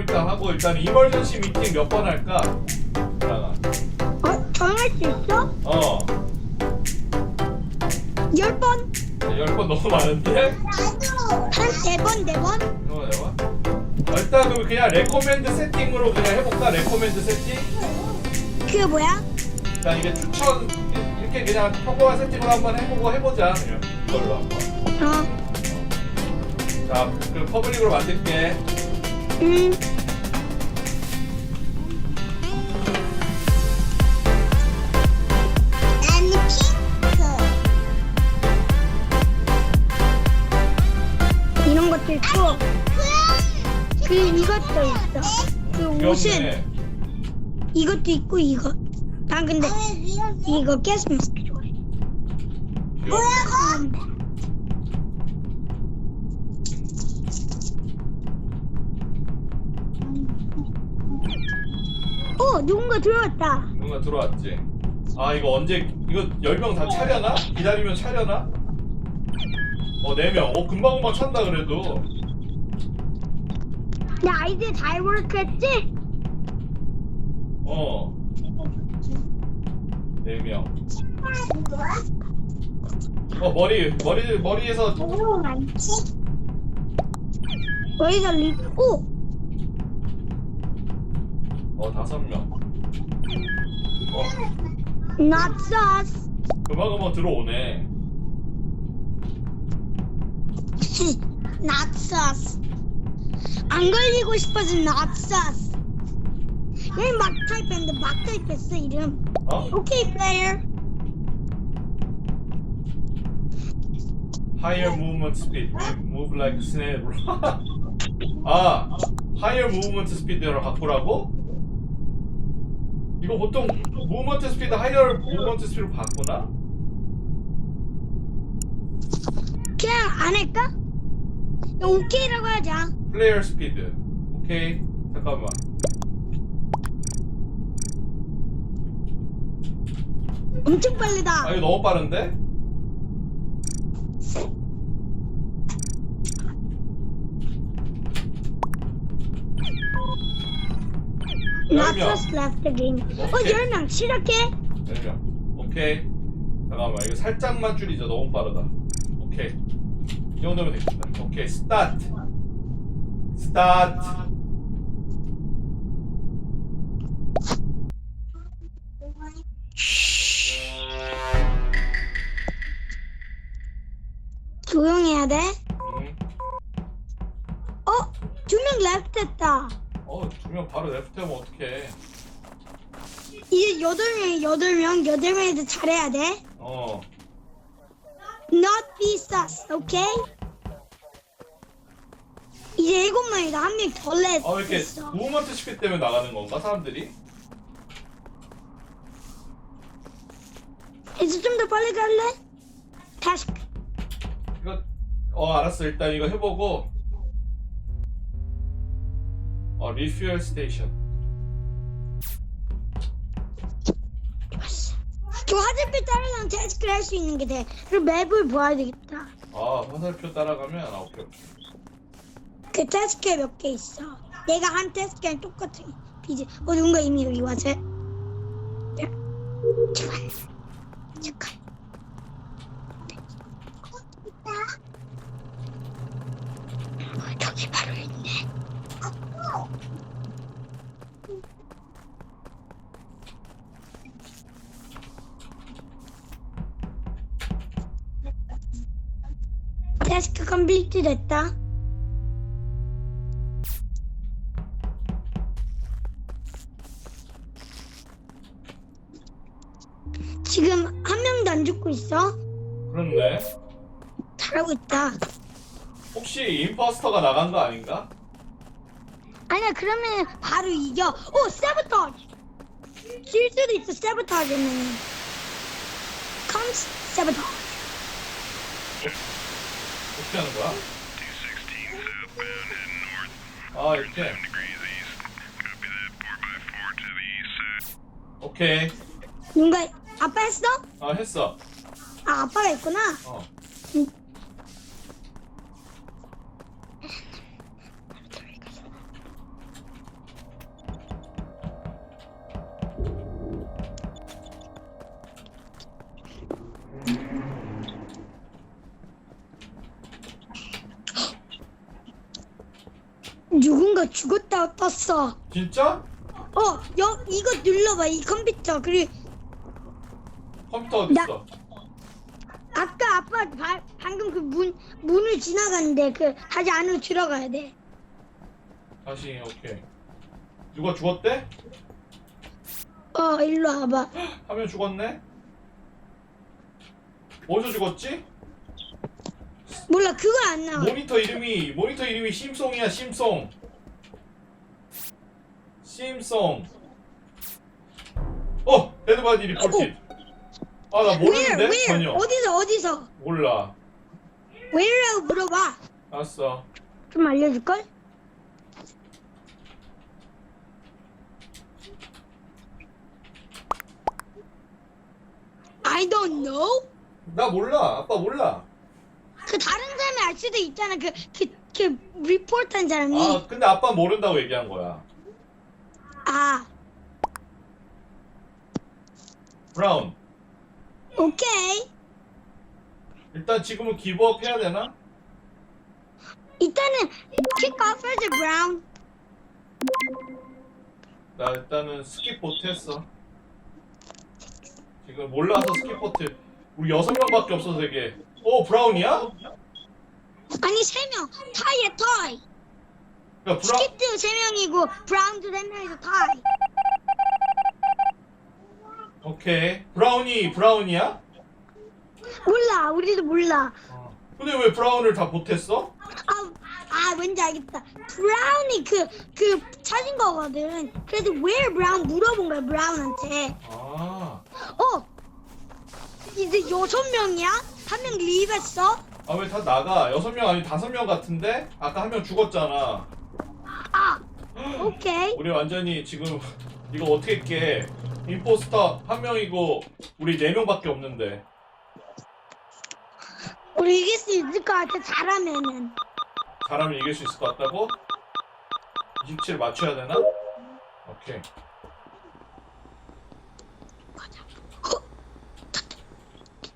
좀 이따 하고 일단 이멀전시 미팅 몇 번 할까? 자나. 어? 정할 수 있어? 어. 열 번? 열번 너무 많은데? 한네 번, 네 번? 어, 내가? 어, 일단 그럼 그냥 레코멘드 세팅으로 그냥 해볼까? 레코멘드 세팅? 그게 뭐야? 일단 이게 추천 이렇게 그냥 평범한 세팅으로 한번 해보고 해보자. 그냥 이걸로 한번. 어. 자, 그럼 퍼블릭으로 만들게. 음. 그 이것도 있어. 그 옷은. 이것도 있고 이거. 난 근데 이거 게스마스 좋아해. 귀엽네. 어, 누군가 들어왔다. 누가 들어왔지? 아 이거 언제 이거 열 명 다 차려나? 기다리면 차려나? 어네 명. 어 금방 금방 찬다 그래도. 내 아이디어 잘 워크했지? 어. 네 명. 어 머리 머리 머리에서 여기가 리고 어 다섯 명. 어 not sus. 금방 들어오네. not sus. 안 걸리고 싶어서 not sus. 얘막 타입했는데 막 타입했어 이름. 어? 오케이 플레이어. Higher movement speed. Move like snail. 아, higher movement speed로 바꾸라고? 이거 보통 movement speed, higher movement speed로 바꾸나? 그냥 안 할까? 오케이라고 하자. Player speed. 오케이. 잠깐만. 엄청 빠르다. 아, 이거 너무 빠른데? not 명. sus left the game. 어, 오케이. 열명 시작해. 네 명. 오케이. 잠깐만, 이거 살짝만 줄이자. 너무 빠르다. 오케이. 이 정도면 되겠다. 오케이, 스타트. 스타트. 조용해야 돼. 음. 어, 두명 left 했다. 어, 두 명 바로 레프트 하면 어떡해. 이제 여덟 명, 여덟 명, 여덟 명에서 잘해야 돼. 어. Not be sus, 오케 이? 이제 일곱 명이다. 한명더 냈어. 아, 왜 이렇게 무브먼트 시킬 때문에 나가는 건가, 사람들이? 이제 좀 더 빨리 갈래? 타스크. 이거, 어, 알았어. 일단 이거 해보고. 어, 리퓨얼 스테이션. 저 화살표 따라가면 타스크를 할 수 있는 게 돼. 그리고 맵을 봐야 되겠다. 아, 화살표 따라가면, 아, 오케이, 오케이. 그 타스크에 몇개 있어. 내가 한 타스크랑 똑같은 비즈. 어, 누군가 이미 여기 와서. 야. 잠깐. 잠깐. 어, 저기 바로 있네. 타스크 컴플리트 됐다. 지금 한 명도 안 죽고 있어. 그렇네. 잘하고 있다. 혹시 임퍼스터가 나간 거 아닌가? 아니야 그러면 바로 이겨. 오 세버터지. 질 수도 있어 세버터지는. 컴스 세버터. 어떻게 하는 거야? 216 southbound heading north, 아, 이렇게. 7 degrees east. Copy that 4x4 to the east side. 오케이. 뭔가 아빠 했어? 어 했어. 아 아빠가 있구나. 어. 누군가 죽었다 아팠어. 진짜? 어, 여, 이거 눌러봐, 이 컴퓨터. 그리고 컴퓨터 나- 있어? 아까 아빠 바, 방금 그 문, 문을 지나갔는데 그 아직 안으로 들어가야 돼. 다시 오케이. 누가 죽었대? 어, 일로 와봐. 한명 죽었네. 어디서 죽었지? 몰라, 그건 안 나와. 모니터 이름이 모니터 이름이 심송이야 심송. 심송. 어 데드바디 리포트. 아나 Where, 모르는데 where? 전혀. 어디서, 어디서? 몰라. Where라고 물어봐. 알았어. 좀 알려줄걸? I don't know. 나 몰라. 아빠 몰라. 그 다른 사람이 알 수도 있잖아. 그, 그, 그, 리포트한 사람이. 아 근데 아빠 모른다고 얘기한 거야. 아, 브라운. 오케이. 일단 지금은 기브업 해야 되나? 일단은 kick off brown. 나 일단은 스킵보트 했어. 지금 몰라서 스킵보트. 우리 여섯 명밖에 없어서 되게. 어 브라운이야? 아니 세 명. 타이에 타이. 그러니까 브라 스키트 세 명이고 브라운도 세 명이서 타이. 오케이. 브라운이 브라운이야? 몰라. 우리도 몰라. 어. 근데 왜 브라운을 다 못했어? 아, 아 왠지 알겠다. 브라운이 그, 그 찾은 거거든. 그래서 where 브라운 물어본 거야 브라운한테. 아. 어. 이제 여섯 명이야? 한 명 리브했어? 아 왜 다 나가? 여섯 명 아니 다섯 명 같은데? 아까 한 명 죽었잖아. 아, 오케이. 우리 완전히 지금 이거 어떻게 깨? 임포스터 한 명이고 우리 네 명밖에 없는데. 우리 이길 수 있을 것 같아. 잘하면은. 잘하면 이길 수 있을 것 같다고? 27 맞춰야 되나? 오케이.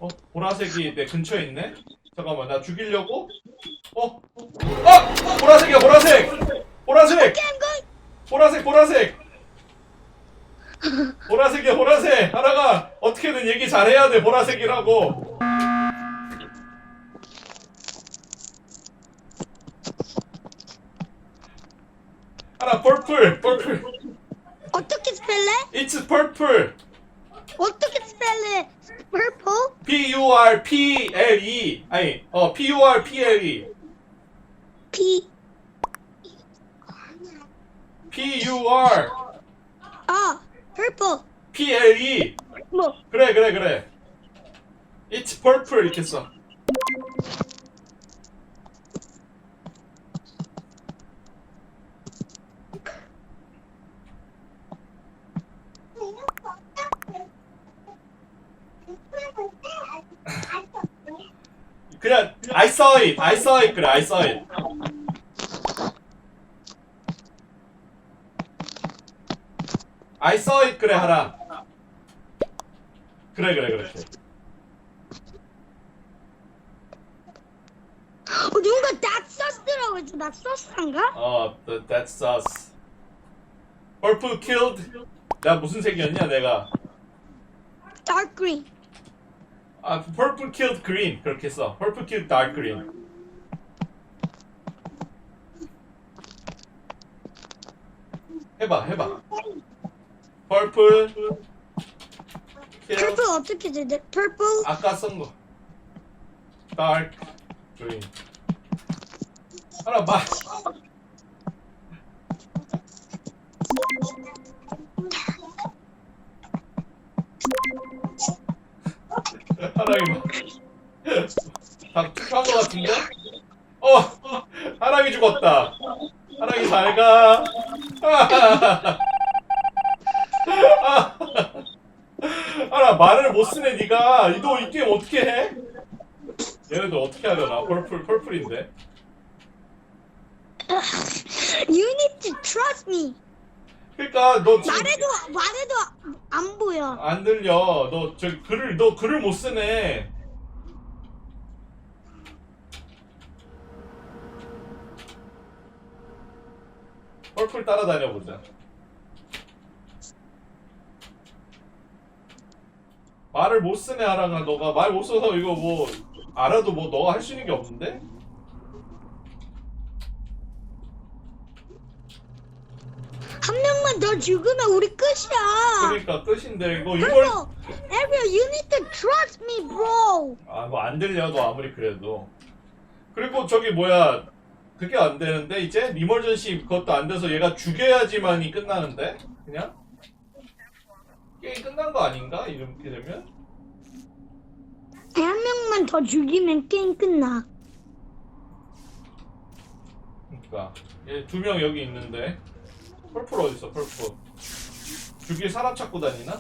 어? 보라색이 내 근처에 있네? 잠깐만, 나 죽이려고? 어? 아! 보라색이야, 보라색! 보라색! 걸. 보라색, 보라색! 보라색이야, 보라색! 하나가 어떻게든 얘기 잘해야 돼, 보라색이라고! 하나, purple, purple. 어떻게 스펠래? It's purple. 어떻게 스펠래? purple? P U R P L E. 아니, 어, P U R P L E. P. P U R 아, purple. P L E. 뭐? 그래, 그래, 그래. It's purple 이렇게 써. 그냥 I saw it, I saw it 그래, I saw it. I saw it 그래 하라. 그래 그래 그렇게. 어, 누군가 낫서스라고 했어. 낫서스인가? 어, th- that's us. Purple killed. 나 무슨 색이었냐 내가. dark green. 아, purple killed green 그렇게 써. Purple killed dark green. 해봐, 해봐. Purple 어떻게 되지? purple? 아까 쓴 거. dark green. 하나 봐. 하랑이 봐. 다 투표한 거 같은데? 어! 하랑이 죽었다. 하랑이 잘 가. 말을 못 쓰네 니가. 너 이 게임 어떻게 해? 얘네들 어떻게 하려나? 펄플 펄플인데. You need to trust me. 그러니까 너 지금 말해도 말해도 안 보여. 안 들려. 너저 글을 너 글을 못 쓰네. 펄플 따라다녀 보자. 말을 못 쓰네 하랑아 너가 말 못 써서 이거 뭐 알아도 뭐 너가 할 수 있는 게 없는데? 한 명만 더 죽으면 우리 끝이야. 그러니까 끝인데 이거 6월 그리고 Ariel, you need to trust me, bro. 아 뭐 안 들려 도 아무리 그래도 그리고 저기 뭐야 그게 안 되는데 이제 리머전시 그것도 안 돼서 얘가 죽여야지만이 끝나는데 그냥 게임 끝난 거 아닌가 이렇게 되면 한 명만 더 죽이면 게임 끝나. 그러니까 얘두 명 여기 있는데 펄플 어디 있어 펄플 죽일 사람 찾고 다니나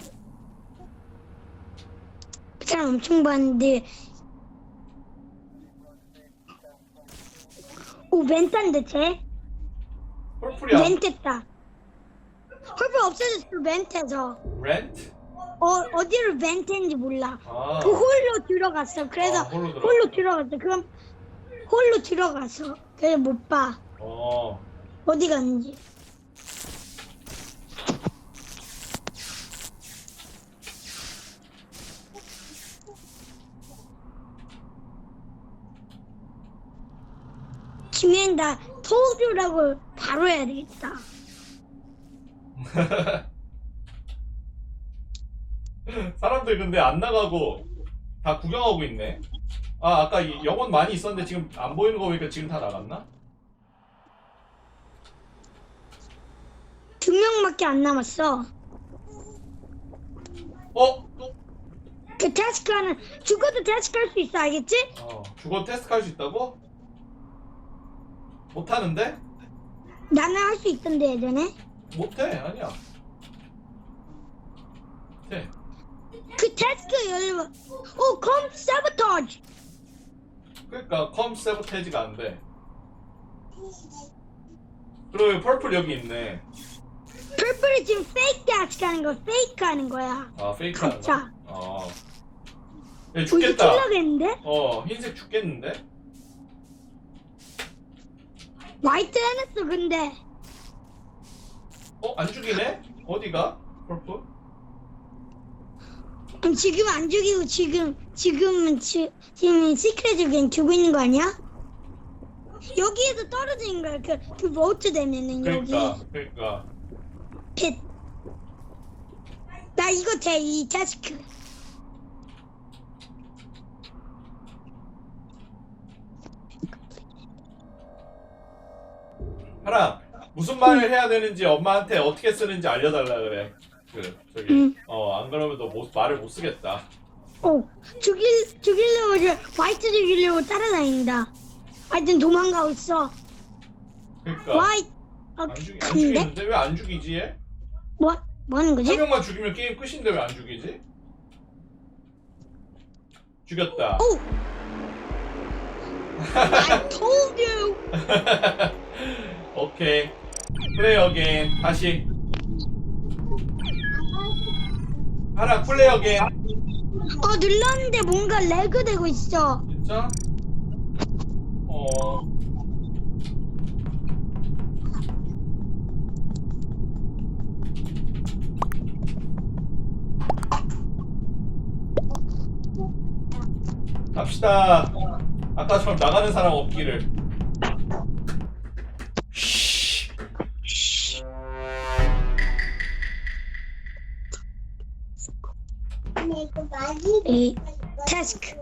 그 사람 엄청 많은데. 오, 멘트인데 쟤? 펄플이 안 멘트다. 헐프 없어졌어, 멘트에서. 렌트 어, 어디로 멘트인지 몰라. 아 그 홀로 들어갔어. 그래서 아, 홀로 들어갔어. 홀로 들어갔어. 그럼 홀로 들어갔어. 그래서 못 봐. 어 어디 갔는지. 지면 나 you라고 바로 해야 되겠다. 사람들 근데 안 나가고 다 구경하고 있네. 아 아까 이 영혼 많이 있었는데 지금 안 보이는 거 보니까 지금 다 나갔나? 두 명밖에 안 남았어. 어? 그 테스트 하는 죽어도 테스트 할수 있어 알겠지? 어 죽어 테스트 할 수 있다고? 못하는데? 나는 할 수 있던데 예전에. 못해 아니야. 돼. 그 테스트 열려. 오, 컴 사보타지. 그러니까 컴 세버테이지가 안 돼. 그리고 펄플 여기 있네. 풀풀이 지금 페이크 테스트 하는 거, 페이크 하는 거야. 아 페이크 하는 거. 가짜. 어. 얘 우리 죽겠다. 킬러겠는데? 어 흰색 죽겠는데? 화이트 해놨어 근데. 어 안 죽이네? 어디가? 펄플? 지금 안 죽이고 지금 지금은 지, 지금 시크릿을 그냥 두고 있는 거 아니야? 여기에서 떨어지는 거야. 그, 그 로트 되면은 그러니까 여기 그러니까 핏. 나 이거 돼, 이 테스트. 하라 무슨 말을 해야 되는지 엄마한테 어떻게 쓰는지 알려달라 그래. 그 저기 응. 어안 그러면 너 못, 말을 못 쓰겠다. 어, 죽일, 죽이려고, 저, 화이트 죽이려고 따라다닌다. 화이트는 도망가고 있어. 그러니까 화이트, 어, 안 죽이 안 근데? 죽이는데 왜 안 죽이지 얘? 뭐, 뭐 하는 거지? 한 명만 죽이면 게임 끝인데 왜 안 죽이지? 죽였다. 오! I told you! 오케이. 플레이 어게인. 다시. 하라 플레이 어게인. 어, 눌렀는데 뭔가 레그 되고 있어. 진짜? 어. 갑시다. 아까처럼 나가는 사람 없기를. 이 태스크.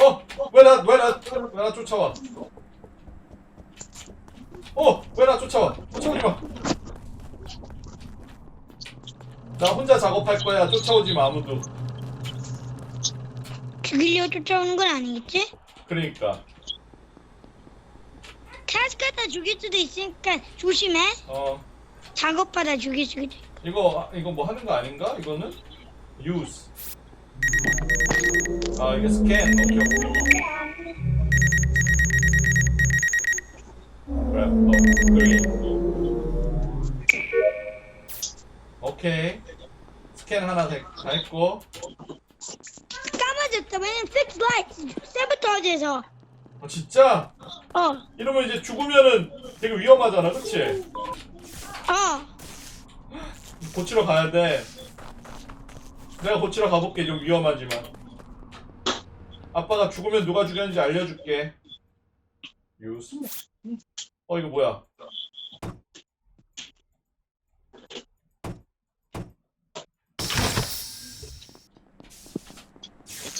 어? 왜 나, 왜 나, 왜 나 쫓아와? 어? 왜 나 쫓아와? 쫓아오지 마. 나 혼자 작업할 거야. 쫓아오지 마, 아무도. 죽이려고 쫓아오는 건 아니겠지? 그러니까. 죽일 수도 있으니까 조심해. 어, 작업하다 죽일 수도 있어. 이거, 이거 뭐 하는 거 아닌가? 이거는? use. 아, 이게 스캔. 오케이, 오케이. 그래, 어, 여기. 오케이. 스캔 하나 다다 했고 까마졌다. 왜냐면 fix lights. 세부터즈에서. 어, 진짜? 어. 이러면 이제 죽으면은 되게 위험하잖아 그치? 어. 고치러 가야 돼 내가 고치러 가볼게 좀 위험하지만 아빠가 죽으면 누가 죽였는지 알려줄게 유스 어 이거 뭐야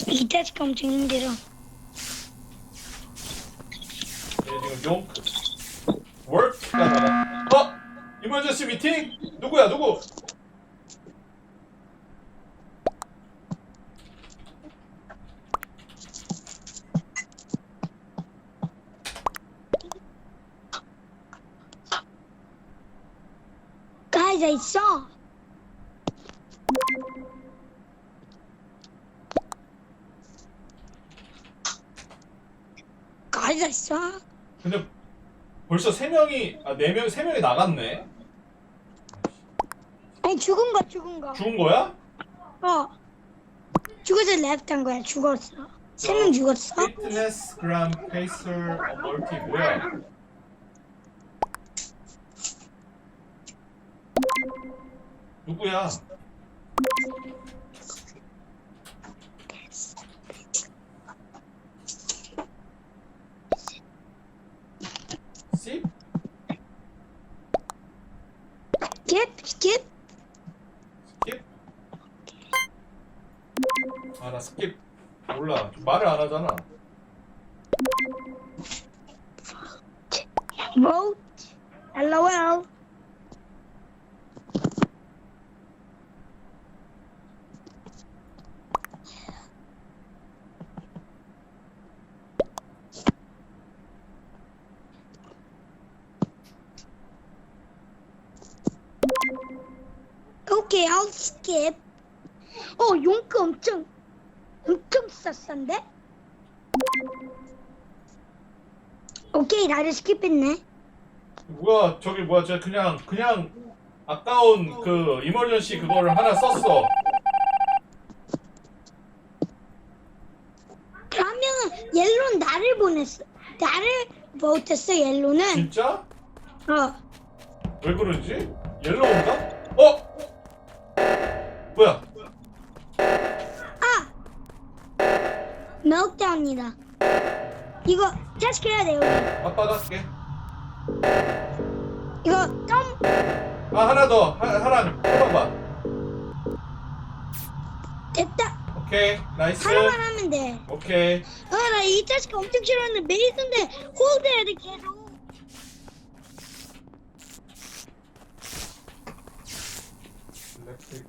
이 테스트 엄청 힘들어. 얘 지금 용 work가 나가 어? 이머전시 미팅? 누구야 누구? Saw. Guys, I saw. 근데 벌써 세 명이 아네 명 세 명이 나갔네 아니 죽은 거 죽은 거. 죽은 거야? 어. 죽어서 레프트 한 거야. 죽었어. 세 명 죽었어. 피트니스 그램 페이서 멀티 뭐야? 누구야? 씨? Skip, skip. 스킵? 아 나 스킵 몰라 말을 안 하잖아 Vote. LOL. Okay, I'll skip. 어, 용크 엄청 쌌싼데? 오케이, 나를 스킵했네. 뭐야 저기 뭐야 저 그냥 그냥 아까운 그 이머전시 그거를 하나 썼어 그러면 옐로는 나를 보냈어. 나를 보냈어, 옐로는. 진짜? 어. 왜 그러지? 옐로우인가? 어? 뭐야 멜트다운이다. 이거 테스트 해야 돼, 우리. 아빠가 할게 이거 점 아 하나 더 하, 하나 해봐봐 됐다. 오케이 나이스 하나만 하면 돼. 오케이 아, 나이 테스트 엄청 싫어하는데 메이슨데 홀드 해야 돼, 계속. 일렉트릭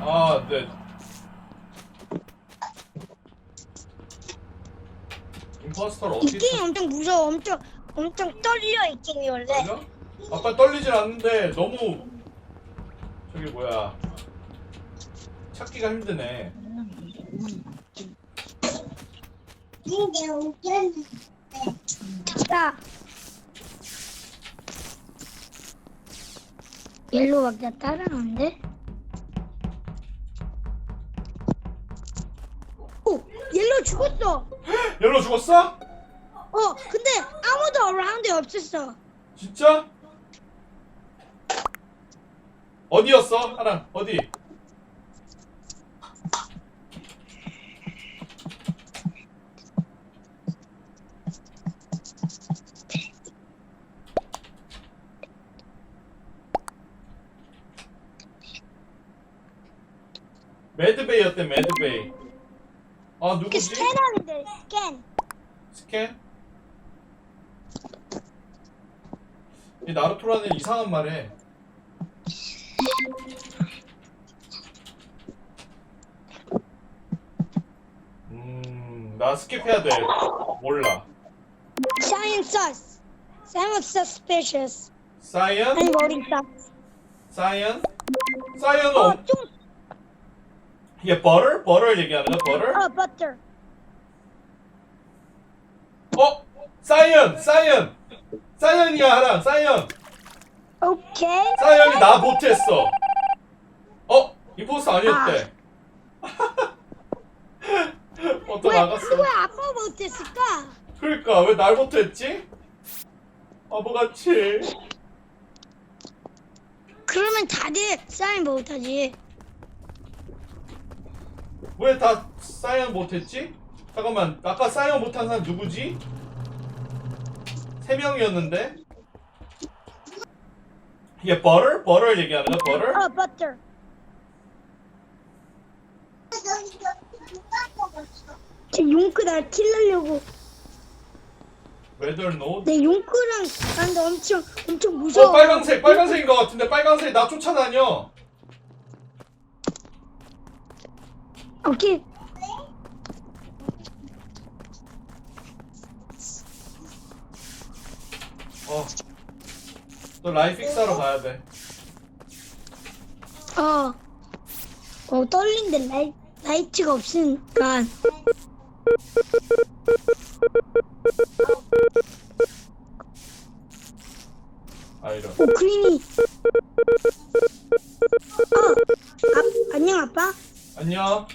아, 네. 임포스터를 이 어떻게 게임 엄청 무서워. 엄청, 엄청 떨려, 이 게임이 원래. 맞아? 아빠 떨리진 않는데 너무 저기 뭐야 찾기가 힘드네. 됐다. 옐로우가 나 따라하는데? 오! 옐로우 죽었어! 열로 죽었어? 어, 근데 아무도 어라운드에 없었어. 진짜? 어디였어? 하나 어디? 매드베이였대 매드베이. 아 그 누구지? 스캔하는데, 스캔. 스캔? 이 나루토라는 이상한 말해. 음, 나 스킵해야 돼. 몰라. Science sus. Someone suspicious. 사이언? 아니 머리 있다. 사이언? 사이언 어, 어, 좀, 얘 버터? 버터 얘기하는 거야 버터? 어, butter. 어? 사이언! 사이언! 사이언이야 하랑 사이언! 오케이. 사이언이 나 못했어 어? 이 보스 아니었대 어 또 왜, 나갔어 왜 아빠 못했을까? 그러니까 왜 날 못했지? 바보같이 그러면 다들 사인 못하지. 왜 다 사이언 못했지? 잠깐만 아까 사이언 못한 사람 누구지? 세 명이었는데 얘 버터? 버터 얘기하는 거야 버터? 어, butter. 저 용크 날 킬려고. Whether no? 내 용크랑 나한테 엄청 엄청 무서워. 어 빨강색 빨강색인 것 같은데 빨강색 나 쫓아다녀 오케이. 어또 라이픽스하러 가야 돼 어. 어 떨린데 라이 라이트가 없으니까. 아 이런 오 그린이. 어. 아, 안녕 아빠. 안녕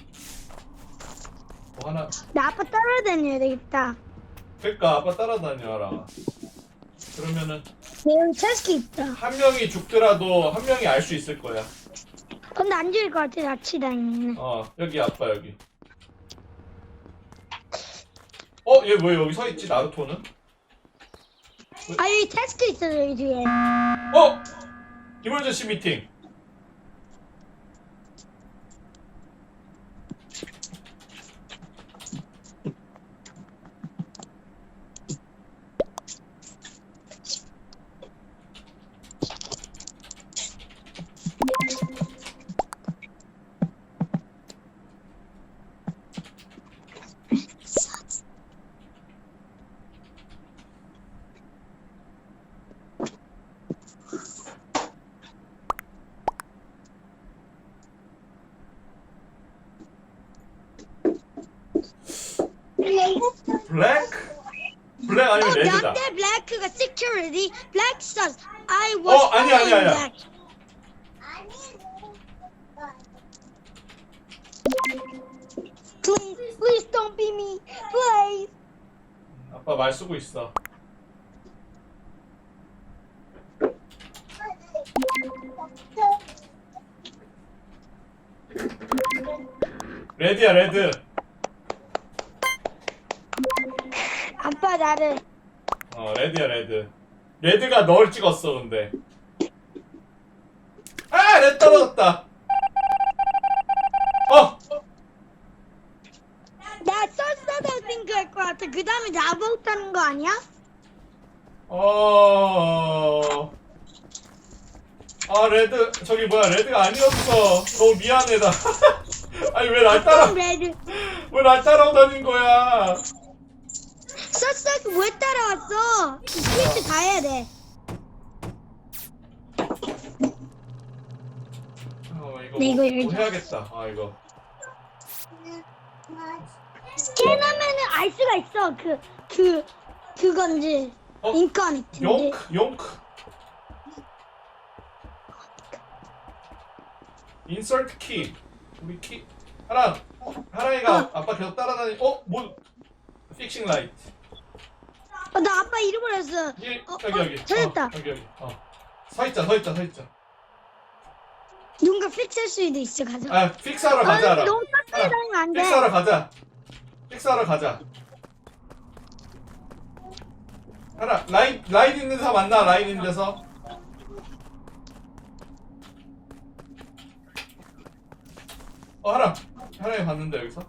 뭐 하나 나 아빠 따라다녀야 되겠다. 그니까 아빠 따라다녀라 그러면은 내 여기 체스크 있다. 한 명이 죽더라도 한 명이 알 수 있을 거야 근데 안 죽을 것 같아 다니는. 어 여기 아빠 여기 어 얘 왜 여기 서 있지 나루토는 아 여기 체스크 있어 여기 뒤에. 어 이멀전시 미팅 블랙 블랙 아니면 어, 레드다 나한테 블랙가 security, black stars. I was 어, 아니야, 아니야, following 아니야. black. Please, please don't be me, please. 아빠 말 쓰고 있어 레드야 레드 아빠 나를. 어 레드야 레드. 레드가 널 찍었어 근데. 아 레드 떨어졌다. 어! 나 썰썰다고 생각할 것 같아. 그 다음에 나 못하는 거 아니야? 어... 아 레드 저기 뭐야 레드가 아니었어. 너무 미안해 나. 아니 왜 날 따라 레드. 왜 날 따라다닌 거야 썰썰 왜 따라왔어? 이 스위치 다 해야 돼. 어 이거 네, 뭐, 이거 뭐. 해야겠다 아 이거 스캔하면은 알 수가 있어. 그, 그, 그건지. 어? 인커넥트인지. 용크 용크 인서트 키 우리 키 하랑 하랑이가 어. 아빠 계속 따라다니 어 뭐 픽싱 라이트 어, 나 아빠 잃어버렸어. 이, 어, 여기 어, 여기. 찾았다. 어, 여기 여기. 어 서 있자 서 있자 서 있자. 누군가 픽스할 수도 있어, 가자. 아 픽스하러 가자 아, 하랑 너무 가까이 다니면 안 돼. 픽스하러 가자. 픽스하러 가자. 하랑 라인 라인 있는 데서 만나 라인 있는 데서. 어 하랑 하랑이 봤는데 여기서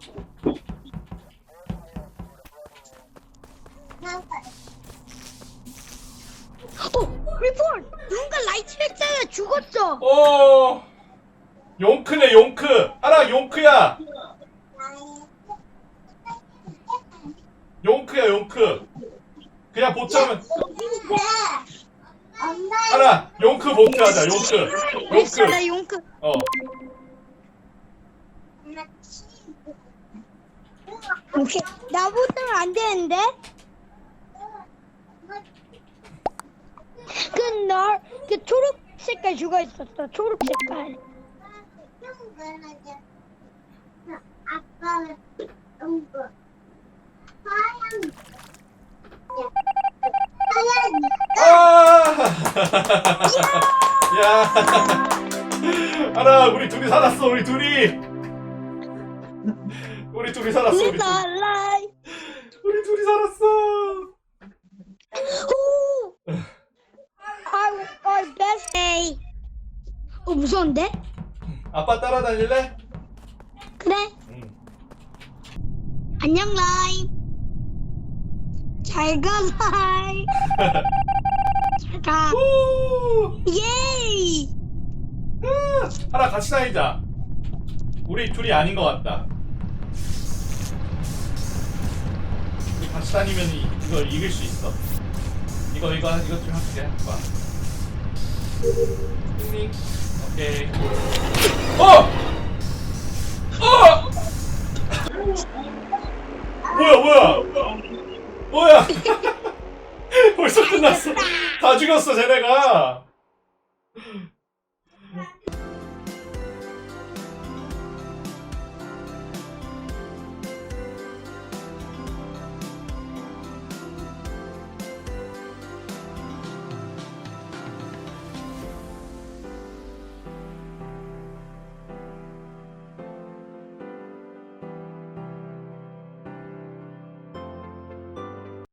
어, 리폰! 누군가 라이트 했잖아, 죽었어. 어 용크네 용크 하랑 용크야 용크야 용크 그냥 보자면 하나 용크 보트 하자 용크 나 용크 용크. 어 오케이. 나보다는 안 되는데? 그, 널, 그 초록 색깔 죽어 있었어. 초록 색깔. 아빠 거 하얀 아! 야! 하나, 우리 둘이 살았어, 우리 둘이! 우리 둘이 살았어, 우리, Live 둘, our life. 우리 둘이 살았어! 오! Our best day. 어, 무서운데? 아빠 따라다닐래? 그래. 응. 안녕, 라이. 잘 가, 라이. 잘 가. 오! 예이! 아! 하나 같이 다니자. 우리 둘이 아닌 것 같다. 우리 같이 다니면 이, 이거 이길 수 있어. 이거 이거 이거 좀 할게. 봐. 띵 오케이. 어! 어! 뭐야 뭐야? 뭐야? 벌써 끝났어. 다 죽였어 쟤네가.